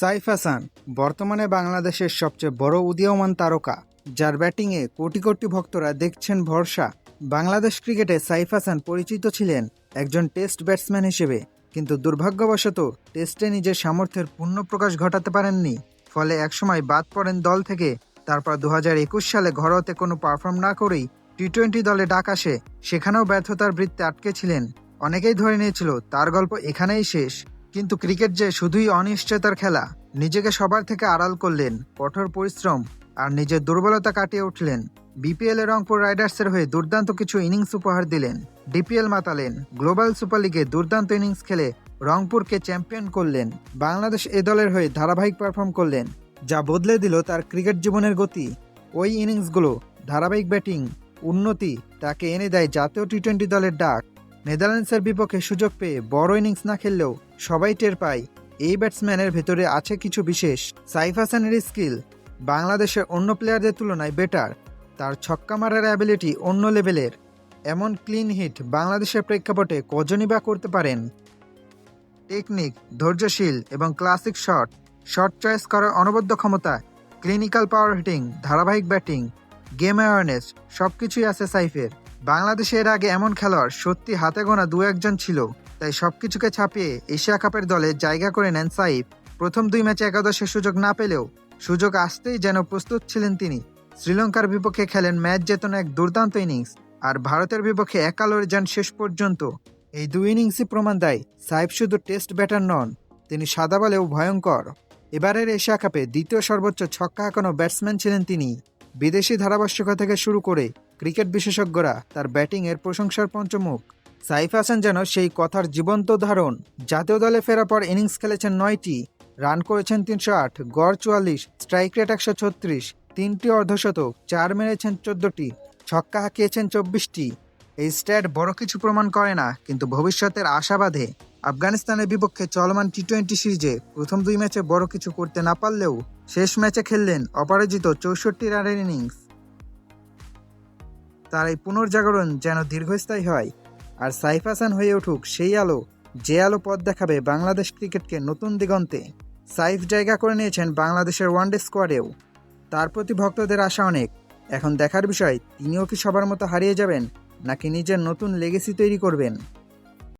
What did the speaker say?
সাইফ হাসান বর্তমানে বাংলাদেশের সবচেয়ে বড় উদীয়মান তারকা, যার ব্যাটিংয়ে কোটি কোটি ভক্তরা দেখছেন ভরসা। বাংলাদেশ ক্রিকেটে সাইফ হাসান পরিচিত ছিলেন একজন টেস্ট ব্যাটসম্যান হিসেবে, কিন্তু দুর্ভাগ্যবশত টেস্টে নিজের সামর্থ্যের পূর্ণ প্রকাশ ঘটাতে পারেননি। ফলে একসময় বাদ পড়েন দল থেকে, তারপর দু হাজার একুশ সালে ঘরোয়াতে কোনো পারফর্ম না করেই টি টোয়েন্টি দলে ডাক আসে, সেখানেও ব্যর্থতার বৃত্তে আটকে ছিলেন। অনেকেই ধরে নিয়েছিল, তার গল্প এখানেই শেষ। কিন্তু ক্রিকেট যে শুধুই অনিশ্চয়তার খেলা, নিজেকে সবার থেকে আড়াল করলেন, কঠোর পরিশ্রম আর নিজের দুর্বলতা কাটিয়ে উঠলেন। বিপিএল এ রংপুর রাইডার্সের হয়ে দুর্দান্ত কিছু ইনিংস উপহার দিলেন ডিপিএল মাতালেন, গ্লোবাল সুপার লিগে দুর্দান্ত ইনিংস খেলে রংপুরকে চ্যাম্পিয়ন করলেন, বাংলাদেশ এ দলের হয়ে ধারাবাহিক পারফর্ম করলেন, যা বদলে দিল তার ক্রিকেট জীবনের গতি। ওই ইনিংসগুলো ধারাবাহিক ব্যাটিং, উন্নতি তাকে এনে দেয় জাতীয় টি টোয়েন্টি দলের ডাক। নেদারল্যান্ডসের বিপক্ষে সুযোগ পেয়ে বড় ইনিংস না খেললেও সবাই টের পায় এই ব্যাটসম্যানের ভেতরে আছে কিছু বিশেষ। সাইফ হাসানের স্কিল বাংলাদেশের অন্য প্লেয়ারদের তুলনায় বেটার। তার ছক্কা মারার অ্যাবিলিটি অন্য লেভেলের। এমন ক্লিন হিট বাংলাদেশের প্রেক্ষাপটে কজনই বা করতে পারেন? টেকনিক ধৈর্যশীল এবং ক্লাসিক শট শট চয়েস করার অনবদ্য ক্ষমতা ক্লিনিক্যাল পাওয়ার হিটিং ধারাবাহিক ব্যাটিং গেম অ্যাওয়ারনেস সব কিছুই আছে সাইফের। বাংলাদেশে এর আগে এমন খেলোয়াড় সত্যি হাতে গোনা দু একজন ছিল, তাই সবকিছুকে ছাপিয়ে এশিয়া কাপের দলে জায়গা করে নেন সাইফ। প্রথম দুই ম্যাচে একাদশের সুযোগ না পেলেও সুযোগ আসতেই যেন প্রস্তুত ছিলেন তিনি। শ্রীলঙ্কার বিপক্ষে খেলেন ম্যাচ জেতানো এক দুর্দান্ত ইনিংস, আর ভারতের বিপক্ষে একা লড়ে যান শেষ পর্যন্ত। এই দুই ইনিংসই প্রমাণ দেয় সাইফ শুধু টেস্ট ব্যাটার নন, তিনি সাদা বলেও ভয়ঙ্কর। এবারের এশিয়া কাপে দ্বিতীয় সর্বোচ্চ ছক্কা হাঁকানো ব্যাটসম্যান ছিলেন তিনি। বিদেশি ধারাভাষ্যকা থেকে শুরু করে ক্রিকেট বিশেষজ্ঞরা তার ব্যাটিংয়ের প্রশংসার পঞ্চমুখ। সাইফ হাসান যেন সেই কথার জীবন্ত উদাহরণ। জাতীয় দলে ফেরার পর ইনিংস খেলেছেন নয়টি, রান করেছেন তিনশো আট, গড় চুয়াল্লিশ, স্ট্রাইক রেট একশো ছত্রিশ, তিনটি অর্ধশতক, চার মেরেছেন চোদ্দটি, ছক্কা হাঁকিয়েছেন চব্বিশটি। এই স্ট্যাট বড় কিছু প্রমাণ করে না, কিন্তু ভবিষ্যতের আশাবাদে আফগানিস্তানের বিপক্ষে চলমান টি টোয়েন্টি সিরিজে প্রথম দুই ম্যাচে বড় কিছু করতে না পারলেও শেষ ম্যাচে খেললেন অপরাজিত চৌষট্টি রানের ইনিংস। তার এই পুনর্জাগরণ যেন দীর্ঘস্থায়ী হয়। আর সাইফ হাসান হয়ে উঠুক সেই আলো, যে আলো পথ দেখাবে বাংলাদেশ ক্রিকেটকে নতুন দিগন্তে। সাইফ জায়গা করে নিয়েছেন বাংলাদেশের ওয়ানডে স্কোয়াডেও। তার প্রতি ভক্তদের আশা অনেক। এখন দেখার বিষয়, তিনিও কি সবার মতো হারিয়ে যাবেন, নাকি নিজের নতুন লেগেসি তৈরি করবেন?